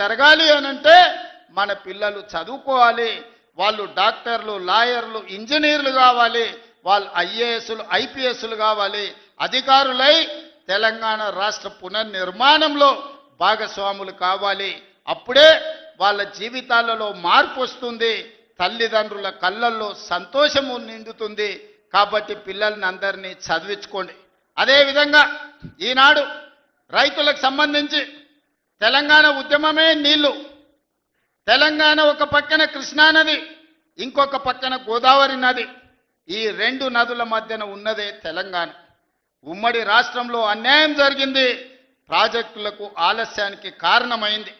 జరగాలి అనంటే మన పిల్లలు చదువుకోవాలి వాళ్ళు డాక్టర్లు లాయర్లు ఇంజనీర్లు కావాలి వాళ్ళు ఐఏఎస్లు ఐపీఎస్లు కావాలి. అధికారులై తెలంగాణ రాష్ట్ర పునర్నిర్మాణంలో భాగస్వాములు కావాలి. అప్పుడే వాళ్ళ జీవితాలలో మార్పు వస్తుంది తల్లిదండ్రుల కళ్ళల్లో సంతోషము నిండుతుంది. కాబట్టి పిల్లల్ని అందరినీ చదివించుకోండి. అదేవిధంగా ఈనాడు రైతులకు సంబంధించి తెలంగాణ ఉద్యమమే నీళ్ళు. తెలంగాణ ఒక పక్కన కృష్ణానది ఇంకొక పక్కన గోదావరి నది. ఈ రెండు నదుల మధ్యన ఉన్నదే తెలంగాణ. ఉమ్మడి రాష్ట్రంలో అన్యాయం జరిగింది ప్రాజెక్టులకు ఆలస్యానికి కారణమైంది.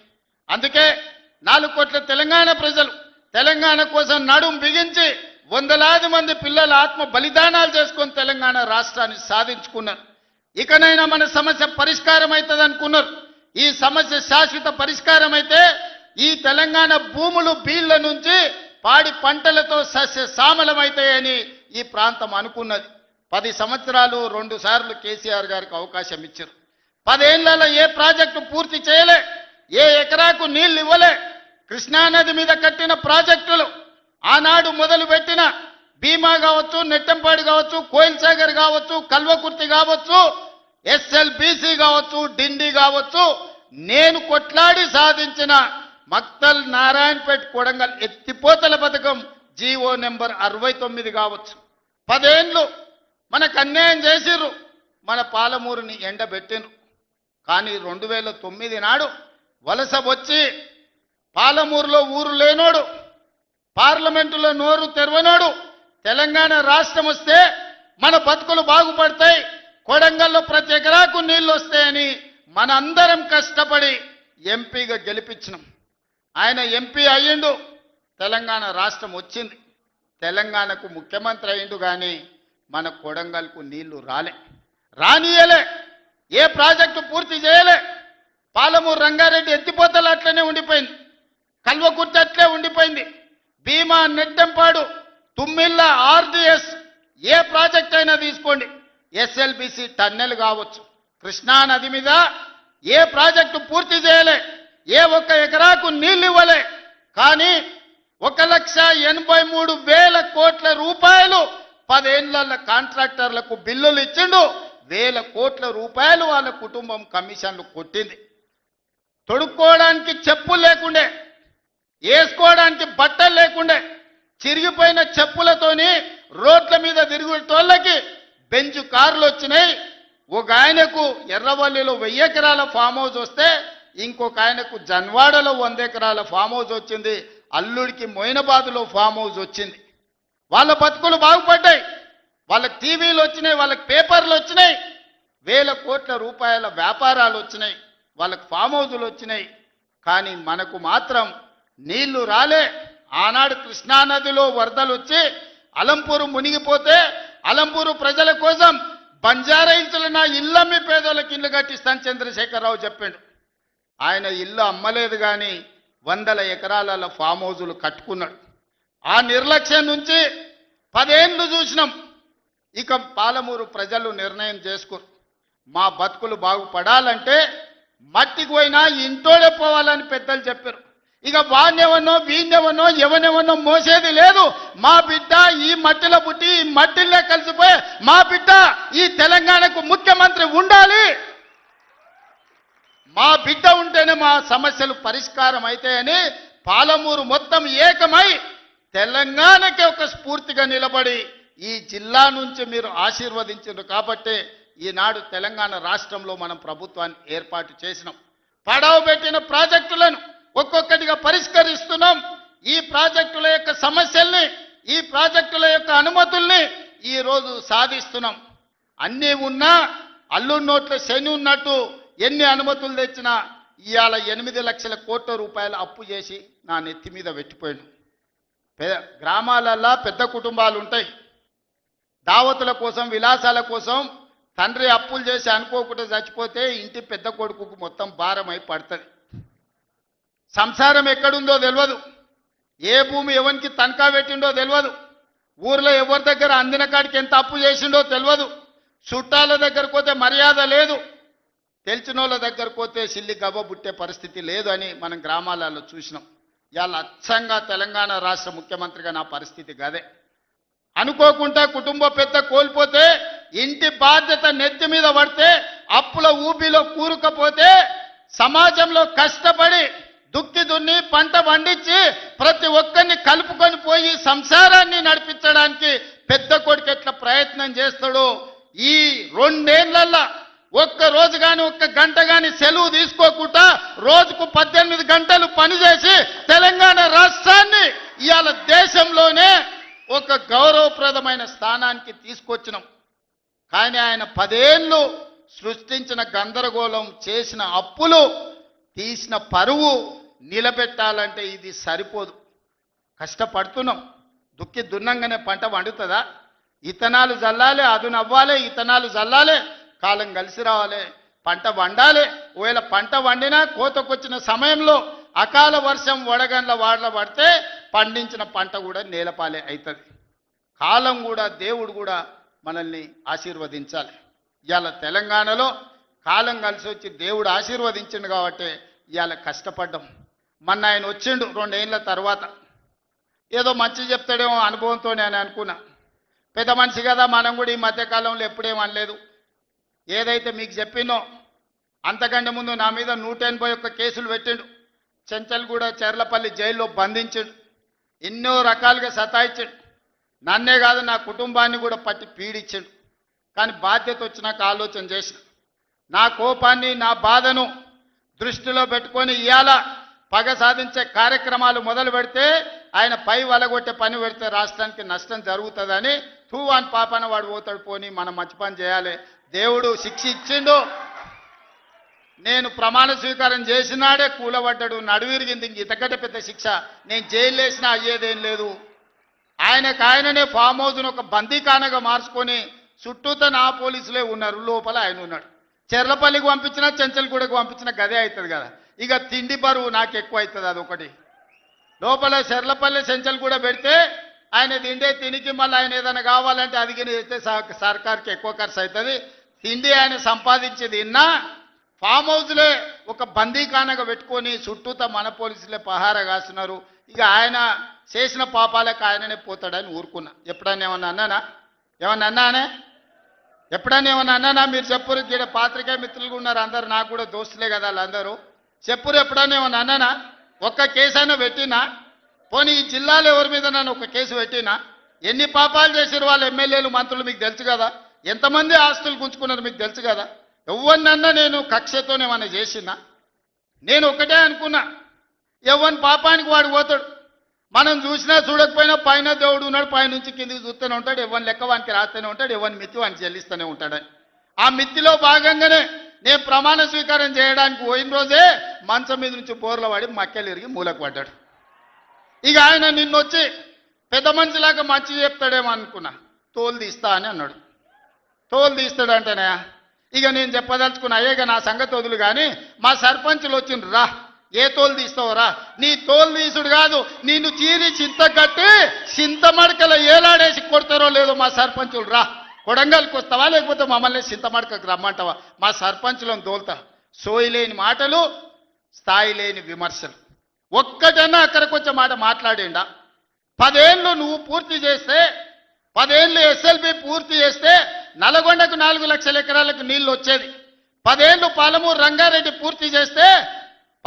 అందుకే నాలుగు కోట్ల తెలంగాణ ప్రజలు తెలంగాణ కోసం నడుం బిగించి వందలాది మంది పిల్లల ఆత్మ బలిదానాలు చేసుకొని తెలంగాణ రాష్ట్రాన్ని సాధించుకున్నారు. ఇకనైనా మన సమస్య పరిష్కారం అవుతుంది అనుకున్నారు ఈ సమస్య శాశ్వత పరిష్కారం అయితే ఈ తెలంగాణ భూములు బీళ్ళ నుంచి పాడి పంటలతో సస్య సామలమవుతాయని ఈ ప్రాంతం అనుకున్నది. పది సంవత్సరాలు రెండు సార్లు కేసీఆర్ గారికి అవకాశం ఇచ్చారు. పదేళ్ళలో ఏ ప్రాజెక్టు పూర్తి చేయలే ఏ ఎకరాకు నీళ్ళు ఇవ్వలే కృష్ణానది మీద కట్టిన ప్రాజెక్టులు ఆనాడు మొదలుపెట్టిన భీమా కావచ్చు నెట్టంపాడు కావచ్చు కోయిల్ సాగర్ కావచ్చు కల్వకుర్తి కావచ్చు ఎస్ఎల్బిసి కావచ్చు డిండి కావచ్చు నేను కొట్లాడి సాధించిన మక్తల్ నారాయణపేట్ కొడంగల్ ఎత్తిపోతల పథకం జీవో నెంబర్ అరవై తొమ్మిది కావచ్చు. పదేండ్లు మనకు అన్యాయం చేసిర్రు మన పాలమూరుని ఎండబెట్టిండ్రు కానీ రెండు వేల తొమ్మిది నాడు వలస వచ్చి పాలమూరులో ఊరు లేనోడు పార్లమెంటులో నోరు తెరవనోడు తెలంగాణ రాష్ట్రం వస్తే మన బతుకులు బాగుపడతాయి కొడంగల్లో ప్రతి ఎకరాకు నీళ్ళు వస్తాయని మనందరం కష్టపడి ఎంపీగా గెలిపించినాం. ఆయన ఎంపీ అయ్యిండు. తెలంగాణ రాష్ట్రం వచ్చింది. తెలంగాణకు ముఖ్యమంత్రి అయ్యిండు కానీ మన కొడంగల్కు నీళ్ళు రాలే. రానియలే ఏ ప్రాజెక్టు పూర్తి చేయలే. పాలమూరు రంగారెడ్డి ఎత్తిపోతలు అట్లనే ఉండిపోయింది. కల్వకుర్తి అట్లే ఉండిపోయింది. భీమా నెట్టెంపాడు తుమ్మిళ్ళ ఆర్డిఎస్ ఏ ప్రాజెక్ట్ అయినా తీసుకోండి. ఎస్ఎల్బిసి టన్నెల్ కావచ్చు. కృష్ణా నది మీద ఏ ప్రాజెక్టు పూర్తి చేయలే ఏ ఒక్క ఎకరాకు నీళ్ళు ఇవ్వలే. కానీ ఒక లక్ష ఎనభై మూడు వేల కోట్ల రూపాయలు పదేళ్ళ కాంట్రాక్టర్లకు బిల్లులు ఇచ్చిండు. వేల కోట్ల రూపాయలు వాళ్ళ కుటుంబం కమిషన్లు కొట్టింది. తొడుక్కోవడానికి చెప్పులు లేకుండే వేసుకోవడానికి బట్టలు లేకుండే చిరిగిపోయిన చెప్పులతోని రోడ్ల మీద తిరుగుతోళ్ళకి బెంచ్ కార్లు వచ్చినాయి. ఒక ఆయనకు ఎర్రవల్లిలో వెయ్యి ఎకరాల ఫామ్ హౌస్ వస్తే ఇంకొక ఆయనకు జన్వాడలో వంద ఎకరాల ఫామ్ హౌస్ వచ్చింది. అల్లుడికి మొయినబాదులో ఫామ్ హౌస్ వచ్చింది. వాళ్ళ బతుకులు బాగుపడ్డాయి. వాళ్ళకి టీవీలు వచ్చినాయి వాళ్ళకి పేపర్లు వచ్చినాయి. వేల కోట్ల రూపాయల వ్యాపారాలు వచ్చినాయి. వాళ్ళకి ఫామ్ హౌజులు వచ్చినాయి. కానీ మనకు మాత్రం నీళ్ళు రాలే. ఆనాడు కృష్ణానదిలో వరదలు వచ్చి అలంపూరు మునిగిపోతే అలంపూరు ప్రజల కోసం బంజారా నా ఇల్లమ్మి పేదోళ్ళకి ఇల్లు కట్టిస్తాను చంద్రశేఖరరావు చెప్పాడు. ఆయన ఇల్లు అమ్మలేదు కానీ వందల ఎకరాలలో ఫామ్ హౌజులు కట్టుకున్నాడు. ఆ నిర్లక్ష్యం నుంచి పదేళ్ళు చూసినాం. ఇక పాలమూరు ప్రజలు నిర్ణయం చేసుకోరు. మా బతుకులు బాగుపడాలంటే మట్టికి పోయినా ఇంటోడే పోవాలని పెద్దలు చెప్పారు. ఇక వాణ్యవనో వీణ్యవనో ఎవనెవనో మోసేది లేదు. మా బిడ్డ ఈ మట్టిలో పుట్టి ఈ మట్టిలో కలిసిపోయి మా బిడ్డ ఈ తెలంగాణకు ముఖ్యమంత్రి ఉండాలి. మా బిడ్డ ఉంటేనే మా సమస్యలు పరిష్కారం అవుతాయని పాలమూరు మొత్తం ఏకమై తెలంగాణకి ఒక స్ఫూర్తిగా నిలబడి ఈ జిల్లా నుంచి మీరు ఆశీర్వదించారు కాబట్టి ఈనాడు తెలంగాణ రాష్ట్రంలో మనం ప్రభుత్వాన్ని ఏర్పాటు చేసినాం. పడవ పెట్టిన ప్రాజెక్టులను ఒక్కొక్కటిగా పరిష్కరిస్తున్నాం. ఈ ప్రాజెక్టుల యొక్క సమస్యల్ని ఈ ప్రాజెక్టుల యొక్క అనుమతుల్ని ఈరోజు సాధిస్తున్నాం. అన్నీ ఉన్నా అల్లు నోట్ల శని ఉన్నట్టు ఎన్ని అనుమతులు తెచ్చినా ఇవాళ ఎనిమిది లక్షల కోట్ల రూపాయలు అప్పు చేసి నా నెత్తి మీద పెట్టిపోయాను పెద్ద గ్రామాలల్లో పెద్ద కుటుంబాలు ఉంటాయి దావతుల కోసం విలాసాల కోసం తండ్రి అప్పులు చేసి అనుకోకుండా చచ్చిపోతే ఇంటి పెద్ద కొడుకుకు మొత్తం భారం అయి పడుతుంది. సంసారం ఎక్కడుందో తెలియదు ఏ భూమి ఎవరికి తనఖా పెట్టిండో తెలియదు ఊర్లో ఎవరి దగ్గర అందిన కాడికి ఎంత అప్పు చేసిండో తెలియదు చుట్టాల దగ్గరకు పోతే మర్యాద లేదు. తెలిసిన వాళ్ళ దగ్గరకు పోతే సిల్లి గవ్వ పుట్టే పరిస్థితి లేదు అని మనం గ్రామాలలో చూసినాం. ఇవాళ అచ్చంగా తెలంగాణ రాష్ట్ర ముఖ్యమంత్రిగా నా పరిస్థితి గదే. అనుకోకుండా కుటుంబ పెద్ద కోల్పోతే ఇంటి బాధ్యత నెత్తి మీద పడితే అప్పుల ఊబిలో కూరుకపోతే సమాజంలో కష్టపడి దుక్కి దున్ని పంట పండించి ప్రతి ఒక్కరిని కలుపుకొని పోయి సంసారాన్ని నడిపించడానికి పెద్ద కొడుకు ఎట్లా ప్రయత్నం చేస్తాడో ఈ రెండేళ్ళల్లా ఒక్క రోజు కానీ ఒక్క గంట కానీ సెలవు తీసుకోకుండా రోజుకు పద్దెనిమిది గంటలు పనిచేసి తెలంగాణ రాష్ట్రాన్ని ఇవాళ దేశంలోనే ఒక గౌరవప్రదమైన స్థానానికి తీసుకొచ్చినాం. కానీ ఆయన పదేళ్ళు సృష్టించిన గందరగోళం చేసిన అప్పులు తీసిన పరువు నిలబెట్టాలంటే ఇది సరిపోదు. కష్టపడుతున్నాం. దుక్కి దున్నంగానే పంట వండుతుందా ఇతనాలు జల్లాలి అదునవ్వాలి ఇతనాలు జల్లాలి కాలం కలిసి రావాలి పంట వండాలి. ఒకవేళ పంట వండినా కోతకొచ్చిన సమయంలో అకాల వర్షం వడగండ్ల వాడల పడితే పండించిన పంట కూడా నేలపాలే అవుతుంది కాలం కూడా దేవుడు కూడా మనల్ని ఆశీర్వదించాలి. ఇవాళ తెలంగాణలో కాలం కలిసి వచ్చి దేవుడు ఆశీర్వదించిండు కాబట్టి ఇవాళ కష్టపడ్డాం. మొన్న ఆయన వచ్చిండు రెండేళ్ళ తర్వాత. ఏదో మంచి చెప్తాడేమో అనుభవంతో నేను అనుకున్నా. పెద్ద మనిషి కదా మనం కూడా ఈ మధ్యకాలంలో ఎప్పుడేం అనలేదు. ఏదైతే మీకు చెప్పినో అంతకంటే ముందు నా మీద నూట ఎనభై ఒక్క కేసులు పెట్టిండు. చెంచల్గూడ చెర్లపల్లి జైల్లో బంధించాడు. ఎన్నో రకాలుగా సతాయించాడు. నన్నే కాదు నా కుటుంబాన్ని కూడా పట్టి పీడించాడు. కానీ బాధ్యత వచ్చినాక ఆలోచన చేసిన. నా కోపాన్ని నా బాధను దృష్టిలో పెట్టుకొని ఇవాళ పగ సాధించే కార్యక్రమాలు మొదలు పెడితే ఆయన పై వలగొట్టే పని పెడితే రాష్ట్రానికి నష్టం జరుగుతుందని తూ అని పాపన వాడు పోతాడు పోని మనం మంచి పని చేయాలి. దేవుడు శిక్ష ఇచ్చిండు. నేను ప్రమాణ స్వీకారం చేసినాడే కూలబడ్డాడు నడువిరిగింది ఇంక ఇతకంటే పెద్ద శిక్ష. నేను జైలు వేసినా అయ్యేదేం లేదు. ఆయనకు ఆయననే ఫామ్ హౌస్ను ఒక బందీకానగా మార్చుకొని చుట్టూత నా పోలీసులే ఉన్నారు లోపల ఆయన ఉన్నాడు. చెర్లపల్లికి పంపించినా చెంచల్గూడకు పంపించినా గదే అవుతుంది కదా. ఇక తిండి బరువు నాకు ఎక్కువ అవుతుంది అదొకటి లోపల చెర్లపల్లి చెంచల్గూడ పెడితే ఆయన తిండే తినికి మళ్ళీ ఆయన ఏదైనా కావాలంటే అది గిని చేస్తే సర్కార్కి ఎక్కువ ఖర్చు అవుతుంది. తిండి ఆయన సంపాదించేది తిన్నా ఫామ్ హౌస్లే ఒక బందీఖానగా పెట్టుకొని చుట్టూతా మన పోలీసులే పహార కాస్తున్నారు. ఇక ఆయన చేసిన పాపాలకు ఆయననే పోతాడని ఊరుకున్నా. ఎప్పుడైనా ఏమన్నా అన్నానా? ఏమన్నా అన్నానే? ఎప్పుడైనా ఏమన్నా అన్నానా? మీరు చెప్పురు ఇక్కడ పాత్రికే మిత్రులు ఉన్నారు. అందరు నాకు కూడా దోస్తులే కదా వాళ్ళందరూ. చెప్పురు ఎప్పుడైనా ఏమన్నా అన్నానా? ఒక్క కేసు అయినా పెట్టినా? పోనీ ఈ జిల్లాలో ఎవరి మీద నన్ను ఒక కేసు పెట్టినా? ఎన్ని పాపాలు చేసారు వాళ్ళ ఎమ్మెల్యేలు మంత్రులు మీకు తెలుసు కదా? ఎంతమంది ఆస్తులు గుంజుకున్నారు మీకు తెలుసు కదా? ఎవరినన్నా నేను కక్షతోనేమన్నా చేసినా? నేను ఒకటే అనుకున్నా. ఎవరి పాపానికి వాడు పోతాడు. మనం చూసినా చూడకపోయినా పైన దేవుడు ఉన్నాడు పైనుంచి కిందికి చూస్తూనే ఉంటాడు ఎవరిని లెక్క వానికి రాస్తూనే ఉంటాడు ఎవరిని మిత్తి వానికి చెల్లిస్తూనే ఉంటాడని ఆ మిత్తిలో భాగంగానే నేను ప్రమాణ స్వీకారం చేయడానికి పోయిన రోజే మంచం మీద నుంచి బోర్ల పడి మక్కెలు ఇరిగి మూలకు పడ్డాడు. ఇక ఆయన నిన్నొచ్చి పెద్ద మనిషిలాగా మంచి చెప్తాడేమో అనుకున్నా. తోలు తీస్తా అని అన్నాడు. తోలు తీస్తాడంటేనే ఇక నేను చెప్పదలుచుకున్నా అయ్యేగా నా సంగతి వదులు కానీ మా సర్పంచులు వచ్చిండ్రు రా. ఏ తోలు తీస్తావరా? నీ తోలు తీసుడు కాదు నిన్ను చీరి చింత కట్టి చింత మడకల ఏలాడేసి కొడతారో లేదో మా సర్పంచులు రా. కొడంగల్కి వస్తావా లేకపోతే మమ్మల్ని చింతమడకకు రమ్మంటావా? మా సర్పంచులను తోలుతా. సోయి లేని మాటలు స్థాయి లేని విమర్శలు. ఒక్కటన్నా అక్కడికి వచ్చే మాట మాట్లాడిండా? పదేళ్ళు నువ్వు పూర్తి చేస్తే పదేళ్ళు ఎస్ఎల్బి పూర్తి చేస్తే నల్గొండకు నాలుగు లక్షల ఎకరాలకు నీళ్ళు వచ్చేది. పదేళ్ళు పాలమూరు రంగారెడ్డి పూర్తి చేస్తే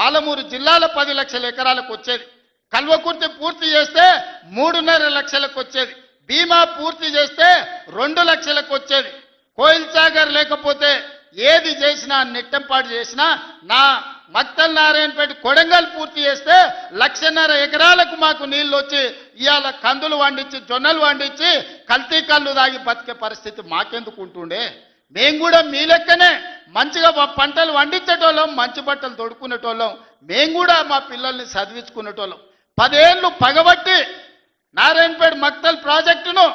పాలమూరు జిల్లాలో పది లక్షల ఎకరాలకు వచ్చేది. కల్వకుర్తి పూర్తి చేస్తే మూడున్నర లక్షలకు వచ్చేది. బీమా పూర్తి చేస్తే రెండు లక్షలకు వచ్చేది. కోయిల్ సాగర్ లేకపోతే ఏది చేసినా నెట్టంపాటు చేసినా నా మక్తల్ నారాయణపేట కొడంగల్ పూర్తి చేస్తే లక్షన్నర ఎకరాలకు మాకు నీళ్ళు వచ్చి ఇవాళ కందులు వండించి జొన్నలు వండించి కల్తీ కళ్ళు దాగి బతికే పరిస్థితి మాకెందుకు ఉంటుండే? మేము కూడా మీ లెక్కనే మంచిగా పంటలు వండించేటోళ్ళం మంచి బట్టలు తొడుక్కునేటోళ్ళం. మేము కూడా మా పిల్లల్ని చదివించుకునేటోళ్ళం. పదేళ్ళు పగబట్టి నారాయణపేట మక్తల్ ప్రాజెక్టును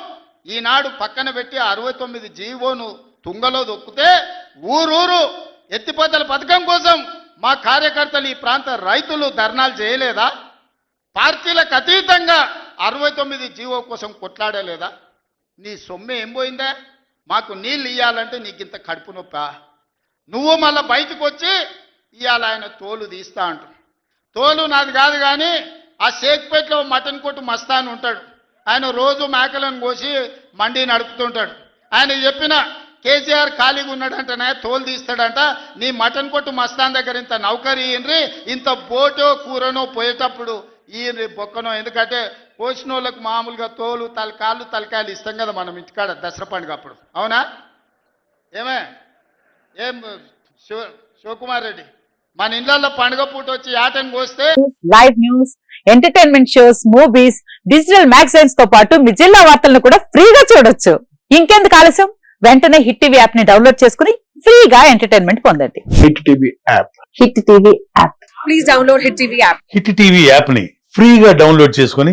ఈనాడు పక్కన పెట్టి అరవై తొమ్మిది జీవోను తుంగలో దొక్కితే ఊరూరు ఎత్తిపోతల పథకం కోసం మా కార్యకర్తలు ఈ ప్రాంత రైతులు ధర్నాలు చేయలేదా? పార్టీలకు అతీతంగా అరవై తొమ్మిది జీవో కోసం కొట్లాడలేదా? నీ సొమ్మె ఏం పోయిందా? మాకు నీళ్ళు ఇవ్వాలంటే నీకు ఇంత కడుపు నొప్పా? నువ్వు మళ్ళీ బయటకు వచ్చి ఇవాళ ఆయన తోలు తీస్తా అంటు తోలు నాది కాదు కానీ ఆ షేక్పేట్లో మటన్ కొట్టు మస్తాన్ ఉంటాడు. ఆయన రోజు మేకలను కోసి మండి నడుపుతుంటాడు. ఆయన చెప్పిన కేసీఆర్ ఖాళీగా ఉన్నాడంటనే తోలు తీస్తాడంట నీ మటన్ కొట్టు మస్తాన్ దగ్గర ఇంత నౌకరీ ఇంత బోటో కూరనో పోయేటప్పుడు ఈయన బొక్కనో. ఎందుకంటే పోసిన వాళ్ళకు మామూలుగా తోలు తలకాళ్ళు తలకాయలు ఇస్తాం కదా మనం ఇంటికాడ దసరా పండుగ అప్పుడు. అవునా? ఏమే? ఏం శివ శివకుమార్ రెడ్డి? మన ఇళ్ళల్లో పండుగ పూట వచ్చి ఆటను కోస్తే? Live news entertainment shows movies digital మ్యాగజైన్స్తో పాటు మీ జిల్లా వార్తలను కూడా ఫ్రీగా చూడొచ్చు. ఇంకెందుకు ఆలస్యం? వెంటనే హిట్ టీవీ యాప్ని డౌన్లోడ్ చేసుకుని ఫ్రీగా ఎంటర్టైన్మెంట్ పొందండి. Hit TV app. Hit TV app. Please download Hit TV app. Hit TV యాప్ని ఫ్రీగా డౌన్లోడ్ చేసుకొని